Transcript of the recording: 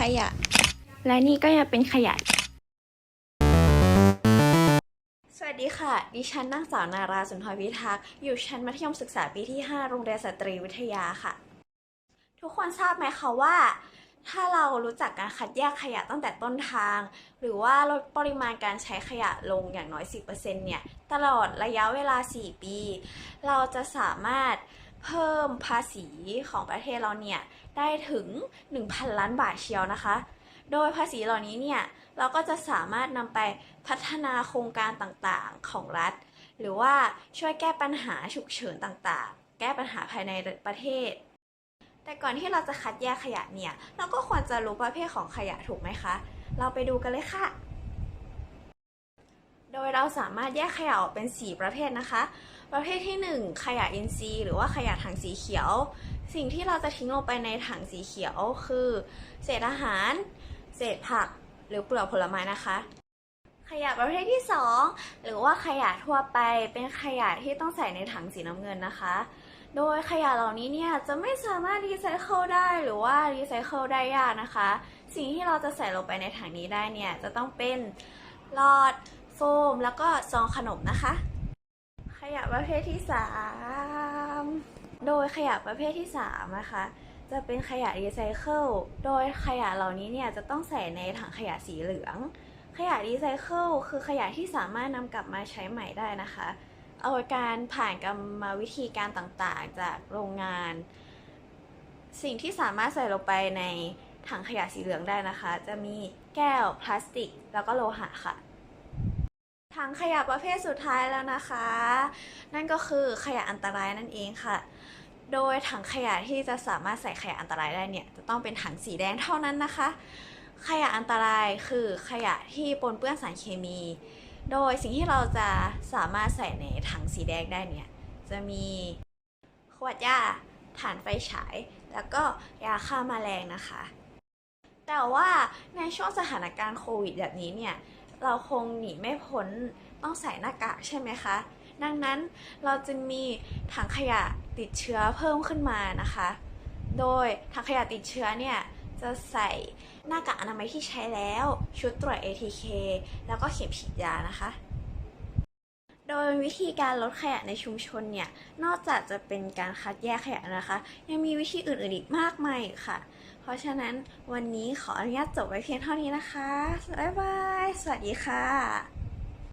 ขยะ และนี่ก็ยังเป็นขยะ สวัสดีค่ะ ดิฉันนางสาวนาราสุนทรพิทักษ์ อยู่ชั้นมัธยมศึกษาปีที่ 5 โรงเรียนสตรีวิทยาค่ะ ทุกคนทราบไหมคะว่า ถ้าเรารู้จักการคัดแยกขยะตั้งแต่ต้นทาง หรือว่าลดปริมาณการใช้ขยะลงอย่างน้อย 10%เนี่ย ตลอดระยะเวลา 4 ปี เราจะสามารถ เพิ่มภาษีของประเทศเราเนี่ยได้ถึง 1,000 ล้านบาทเชียวนะคะ โดยภาษีเหล่านี้เนี่ยเราก็จะสามารถนำไปพัฒนาโครงการต่างๆของรัฐ หรือว่าช่วยแก้ปัญหาฉุกเฉินต่างๆ แก้ปัญหาภายในประเทศ แต่ก่อนที่เราจะคัดแยกขยะเนี่ย เราก็ควรจะรู้ประเภทของขยะถูกไหมคะ เราไปดูกันเลยค่ะ โดยเราสามารถแยกขยะออกเป็น 4 ประเภทนะคะ ประเภทที่ 1 ขยะอินทรีย์หรือว่าขยะถังสีเขียว สิ่งที่เราจะทิ้งลงไปในถังสีเขียวคือ เศษอาหาร เศษผัก หรือเปลือกผลไม้นะคะ ขยะประเภทที่ 2 หรือว่าขยะทั่วไปเป็นขยะที่ต้องใส่ในถังสีน้ำเงินนะคะ โดยขยะเหล่านี้เนี่ยจะไม่สามารถรีไซเคิลได้หรือว่ารีไซเคิลได้ยากนะคะ สิ่งที่เราจะใส่ลงไปในถังนี้ได้เนี่ยจะต้องเป็นหลอด ฟม แล้วก็ซองขนมนะคะ ขยะประเภทที่ 3 โดยขยะประเภทที่3นะคะจะเป็นขยะรีไซเคิล โดยขยะเหล่านี้เนี่ยจะต้องใส่ในถังขยะสีเหลือง ขยะรีไซเคิลคือขยะที่สามารถนำกลับมาใช้ใหม่ได้นะคะ เอาการผ่านกรรมวิธีการต่างๆจากโรงงาน สิ่งที่สามารถใส่ลงไปในถังขยะสีเหลืองได้นะคะ จะมีแก้วพลาสติก แล้วก็โลหะค่ะ ถังขยะประเภทสุดท้ายแล้วนะคะ นั่นก็คือขยะอันตรายนั่นเองค่ะ โดยถังขยะที่จะสามารถใส่ขยะอันตรายได้เนี่ยจะต้องเป็นถังสีแดงเท่านั้นนะคะ ขยะอันตรายคือขยะที่ปนเปื้อนสารเคมี โดยสิ่งที่เราจะสามารถใส่ในถังสีแดงได้เนี่ยจะมีขวดยาถ่านไฟฉาย แล้วก็ยาฆ่ามาแมลงนะคะ แต่ว่าในช่วงสถานการณ์โควิดแบบนี้เนี่ย เราคงหนีไม่พ้นต้องใส่หน้ากากใช่ไหมคะ ดังนั้นเราจะมีถังขยะติดเชื้อเพิ่มขึ้นมานะคะ โดยถังขยะติดเชื้อเนี่ยจะใส่หน้ากากอนามัยที่ใช้แล้ว ชุดตรวจ ATK แล้วก็เข็มฉีดยานะคะ โดยวิธีการลดขยะในชุมชนเนี่ย นอกจากจะเป็นการคัดแยกขยะนะคะ ยังมีวิธีอื่นๆอีกมากมายค่ะ เพราะฉะนั้นวันนี้ขออนุญาตจบไว้เพียงเท่านี้นะคะ บ๊ายบาย สวัสดีค่ะ